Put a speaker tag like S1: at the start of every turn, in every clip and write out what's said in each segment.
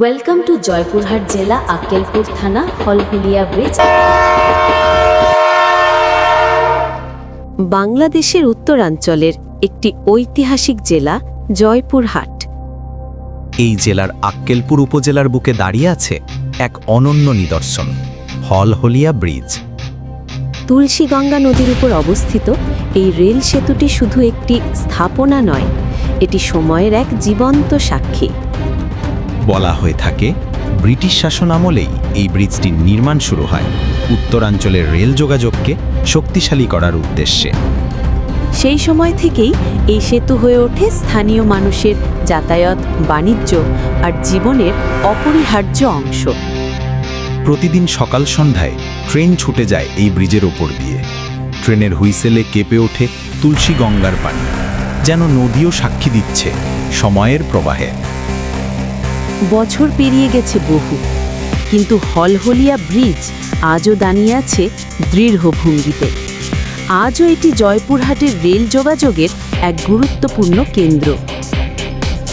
S1: Welcome to Joypurhat জেলা আক্কেলপুর থানা হলহুলিয়া bridge
S2: বাংলাদেশের উত্তরাঞ্চলের একটি ঐতিহাসিক জেলা জয়পুরহাট।
S3: এই জেলার আক্কেলপুর উপজেলার বুকে দাঁড়িয়ে আছে এক অনন্য নিদর্শন হলহলিয়া ব্রিজ।
S2: তুলসীগঙ্গা নদীর উপর অবস্থিত এই রেল সেতুটি শুধু একটি স্থাপনা নয় এটি সময়ের এক জীবন্ত সাক্ষী।
S3: বলা হয়ে থাকে ব্রিটিশ শাসন আমলেই এই ব্রিজটির নির্মাণ শুরু হয় উত্তরাঞ্চলের রেল যোগাযোগকে শক্তিশালী করার উদ্দেশ্যে।
S2: সেই সময় থেকেই এই সেতু হয়ে ওঠে স্থানীয় মানুষের যাতায়াত বাণিজ্য আর জীবনের অপরিহার্য অংশ।
S3: প্রতিদিন সকাল সন্ধ্যায় ট্রেন ছুটে যায় এই ব্রিজের ওপর দিয়ে। ট্রেনের হুইসেলে কেঁপে ওঠে তুলসী গঙ্গার পানি যেন নদীও সাক্ষী দিচ্ছে সময়ের প্রবাহে।
S2: বছর পেরিয়ে গেছে বহু। কিন্তু হলহলিয়া ব্রিজ আজও দাঁড়িয়ে আছে দৃঢ় ভঙ্গিতে। আজও এটি জয়পুরহাটের রেল যোগাযোগের এক গুরুত্বপূর্ণ কেন্দ্র।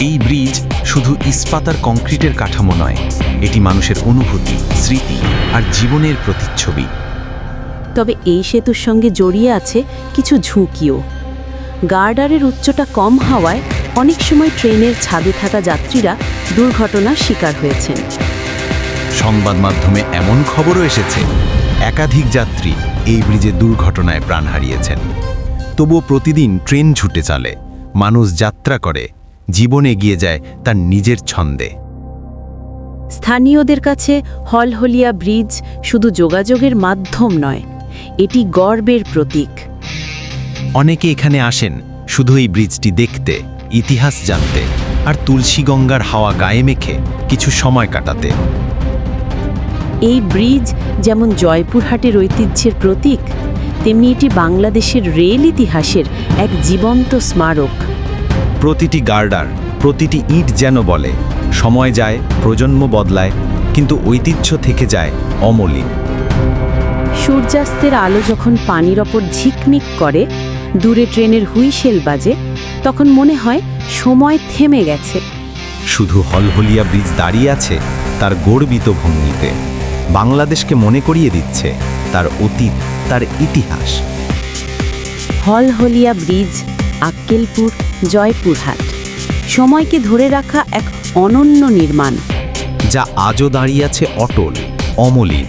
S3: এই ব্রিজ শুধু ইস্পাত আর কংক্রিটের কাঠামো নয় এটি মানুষের অনুভূতি স্মৃতি আর জীবনের প্রতিচ্ছবি।
S2: তবে এই সেতুর সঙ্গে জড়িয়ে আছে কিছু ঝুঁকিও। গার্ডারের উচ্চতা কম হওয়ায় অনেক সময় ট্রেনের ছাদে থাকা যাত্রীরা দুর্ঘটনার শিকার হয়েছেন।
S3: সংবাদ মাধ্যমে এমন খবরও এসেছে। একাধিক যাত্রী এই ব্রিজে দুর্ঘটনায় প্রাণ হারিয়েছেন। তবুও প্রতিদিন ট্রেন ছুটে চলে। মানুষ যাত্রা করে। জীবন এগিয়ে যায় তার নিজের ছন্দে।
S2: স্থানীয়দের কাছে হলহলিয়া ব্রিজ শুধু যোগাযোগের মাধ্যম নয় এটি গর্বের প্রতীক।
S3: অনেকে এখানে আসেন শুধু এই ব্রিজটি দেখতে ইতিহাস জানতে। আর তুলসী গঙ্গার হাওয়া গায়ে মেখে কিছু সময় কাটাতে।
S2: এই ব্রিজ যেমন জয়পুরহাটের ঐতিহ্যের প্রতীক তেমনি এটি বাংলাদেশের রেল ইতিহাসের এক জীবন্ত স্মারক।
S3: প্রতিটি গার্ডার প্রতিটি ইট যেন বলে সময় যায় প্রজন্ম বদলায় কিন্তু ঐতিহ্য থেকে যায় অমলিন।
S2: সূর্যাস্তের আলো যখন পানির ওপর ঝিকমিক করে দূরে ট্রেনের হুইসেল বাজে তখন মনে হয় সময় থেমে গেছে।
S3: শুধু হলহলিয়া ব্রিজ দাঁড়িয়ে আছে তার গর্বিত ভঙ্গিতে। বাংলাদেশকে মনে করিয়ে দিচ্ছে তার অতীত তার ইতিহাস।
S2: হলহলিয়া ব্রিজ আক্কেলপুর জয়পুরহাট। সময়কে ধরে রাখা এক অনন্য নির্মাণ।
S3: যা আজও দাঁড়িয়ে আছে অটল অমলিন।